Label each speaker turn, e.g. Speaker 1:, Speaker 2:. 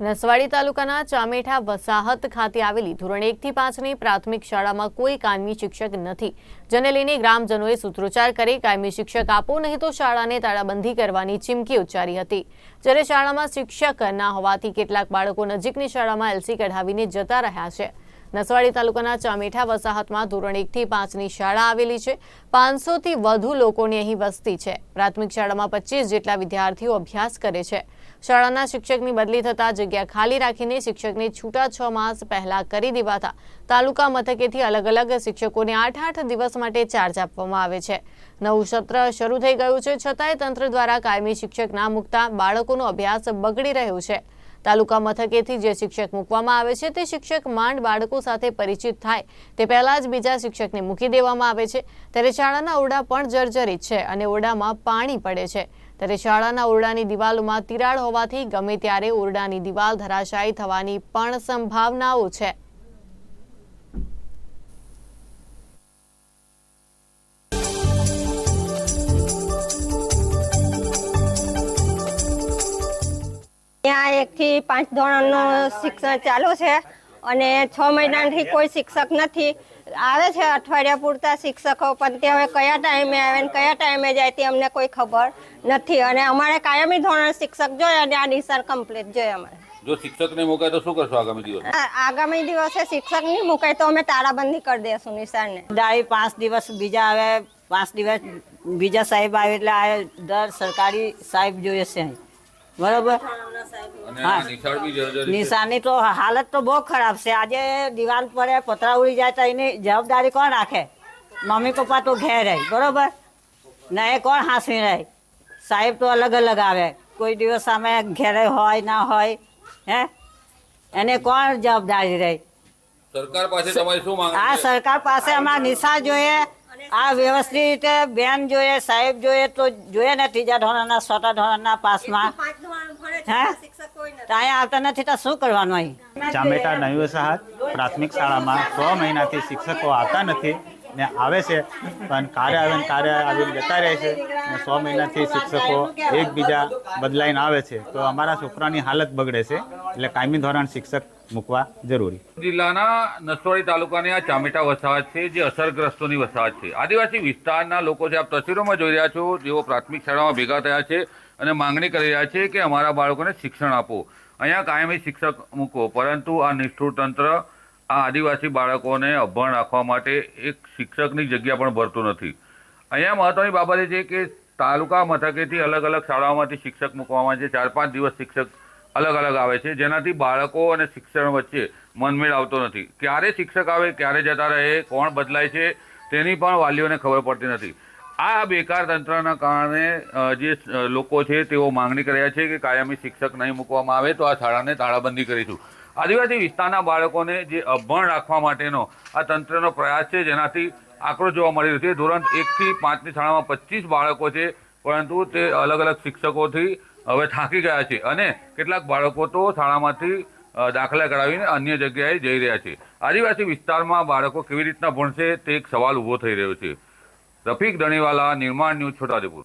Speaker 1: નસવાડી તાલુકાના ચામેઠા વસાહત ખાતે આવેલી ધોરણ એકથી પાંચની પ્રાથમિક શાળામાં કોઈ કાયમી શિક્ષક નથી, જેને લઈને ગ્રામજનોએ સૂત્રોચ્ચાર કરી કાયમી શિક્ષક આપો, નહીં તો શાળાને તાળાબંધી કરવાની ચીમકી ઉચ્ચારી હતી. જ્યારે શાળામાં શિક્ષક ના હોવાથી કેટલાક બાળકો નજીકની શાળામાં એલસી કઢાવીને જતા રહ્યા છે. નસવાડી તાલુકાના ચામીઠા વસાહતમાં ધોરણ એકથી પાંચની શાળા આવેલી છે. પાંચસોથી વધુ લોકોની અહીં વસ્તી છે. પ્રાથમિક શાળામાં પચીસ જેટલા વિદ્યાર્થીઓ અભ્યાસ કરે છે. શાળાના શિક્ષકની બદલી થતાં જગ્યા ખાલી રાખીને શિક્ષકને છૂટા છ માસ પહેલા કરી દેવાતા તાલુકા મથકેથી અલગ અલગ શિક્ષકોને આઠ આઠ દિવસ માટે ચાર્જ આપવામાં આવે છે. નવું સત્ર શરૂ થઈ ગયું છે. છતાંય તંત્ર દ્વારા કાયમી શિક્ષક ના મૂકતા બાળકોનો અભ્યાસ બગડી રહ્યો છે. તાલુકા મથકેથી જે શિક્ષક મૂકવામાં આવે છે, તે શિક્ષક માંડ બાળકો સાથે પરિચિત થાય. તે પહેલા જ બીજા શિક્ષકને મૂકી દેવામાં આવે છે. ત્યારે શાળાના ઓરડા પણ જર્જરિત છે અને ઓરડામાં પાણી પડે છે. ત્યારે શાળાના ઓરડાની દિવાલોમાં તિરાડ હોવાથી ગમે ત્યારે ઓરડાની દિવાલ ધરાશાયી થવાની પણ સંભાવનાઓ છે.
Speaker 2: એકથી પાંચ ધોરણનું શિક્ષણ ચાલુ છે અને છ મહિનાથી કોઈ શિક્ષક નથી. આવે છે અઠવાડિયા પૂરતા શિક્ષકો પણ તે હવે કયા ટાઈમે આવે ને કયા ટાઈમે જાય તે અમને કોઈ ખબર નથી. અને અમારે કાયમી ધોરણ શિક્ષક જોઈએ અને આ નિશાન કમ્પ્લીટ જોઈએ અમારે.
Speaker 3: જો શિક્ષક ને મુકાય તો શું કરશો આગામી દિવસ?
Speaker 2: આગામી દિવસે શિક્ષક નહીં મુકાય તો અમે તાળાબંધી કરી દઈશું નિશાળને.
Speaker 4: ડાળી પાંચ દિવસ બીજા આવે પાંચ દિવસ બીજા સાહેબ આવે એટલે આ દર સરકારી સાહેબ જોઈએ છે. અહીં. બરોબર? હા. નિશાની તો હાલત તો બહુ ખરાબ છે. આજે દિવાલ પડે પતરા ઉડી જાય તો એની જવાબદારી કોણ રાખે? મમ્મી પપ્પા તો ઘેર રહે. બરોબર? ને એ કોણ હાંસી રહે? સાહેબ તો અલગ અલગ આવે. કોઈ દિવસ અમે ઘેરે હોય ના હોય હે? એને કોણ જવાબદારી રહે?
Speaker 3: સરકાર પાસે તમારી શું માંગ
Speaker 4: આ સરકાર પાસે અમારા નિશા જોઈએ. આ વ્યવસ્થિત રીતે બેન જોઈએ સાહેબ જોઈએ તો જોઈએ ને ત્રીજા ધોરણના છઠ્ઠા ધોરણના પાસમાં. હે? અહીંયા આવતા નથી તો શું કરવાનું અહીં?
Speaker 5: ચામેટા નવી વસાહત પ્રાથમિક શાળામાં છ મહિનાથી શિક્ષકો આવતા નથી ને આવે છે પણ કાર્ય આવે ને કાર્ય આવીને જતા રહે છે ને સો મહિનાથી શિક્ષકો એકબીજા બદલાઈને આવે છે. તો અમારા છોકરાની હાલત બગડે છે એટલે કાયમી ધોરણ શિક્ષક મૂકવા જરૂરી.
Speaker 3: જિલ્લાના નસવાડી તાલુકાની આ ચામેટા વસાહત છે, જે અસરગ્રસ્તોની વસાહત છે. આદિવાસી વિસ્તારના લોકો છે આપ તસવીરોમાં જોઈ રહ્યા છો જેઓ પ્રાથમિક શાળામાં ભેગા થયા છે અને માંગણી કરી રહ્યા છે કે અમારા બાળકોને શિક્ષણ આપો. અહીંયા કાયમી શિક્ષક મૂકો, પરંતુ આ નિષ્ઠુર તંત્ર આ આદિવાસી બાળકોને અભણ રાખવા માટે એક શિક્ષકની જગ્યા પણ ભરતું નથી. અહીંયા મહત્વની બાબત એ છે કે તાલુકા મથકેથી અલગ અલગ શાળાઓમાંથી શિક્ષક મૂકવામાં છે. ચાર પાંચ દિવસ શિક્ષક અલગ અલગ આવે છે. જેનાથી બાળકો અને શિક્ષણ વચ્ચે મનમેળ આવતો નથી. ક્યારે શિક્ષક આવે, ક્યારે જતા રહે, કોણ બદલાય છે, તેની પણ વાલીઓને ખબર પડતી નથી. આ બેકાર તંત્રના કારણે જે લોકો છે, તેઓ માંગણી રહ્યા છે કે કાયમી શિક્ષક નહીં મૂકવામાં આવે, તો આ શાળાને તાળાબંધી કરીશું. આદિવાસી વિસ્તારના બાળકોને જે અભણ રાખવા માટેનો આ તંત્રનો પ્રયાસ છે, જેનાથી આક્રોશ જોવા મળી રહ્યો છે. ધોરણ એકથી પાંચની શાળામાં પચીસ બાળકો છે. પરંતુ તે અલગ અલગ શિક્ષકોથી હવે થાકી ગયા છે અને કેટલાક બાળકો તો શાળામાંથી દાખલા કરાવીને અન્ય જગ્યાએ જઈ રહ્યા છે. આદિવાસી વિસ્તારમાં બાળકો કેવી રીતના ભણશે તે એક સવાલ ઊભો થઈ રહ્યો છે. રફીક દણીવાલા નિર્માણ ન્યૂઝ, છોટાઉદેપુર.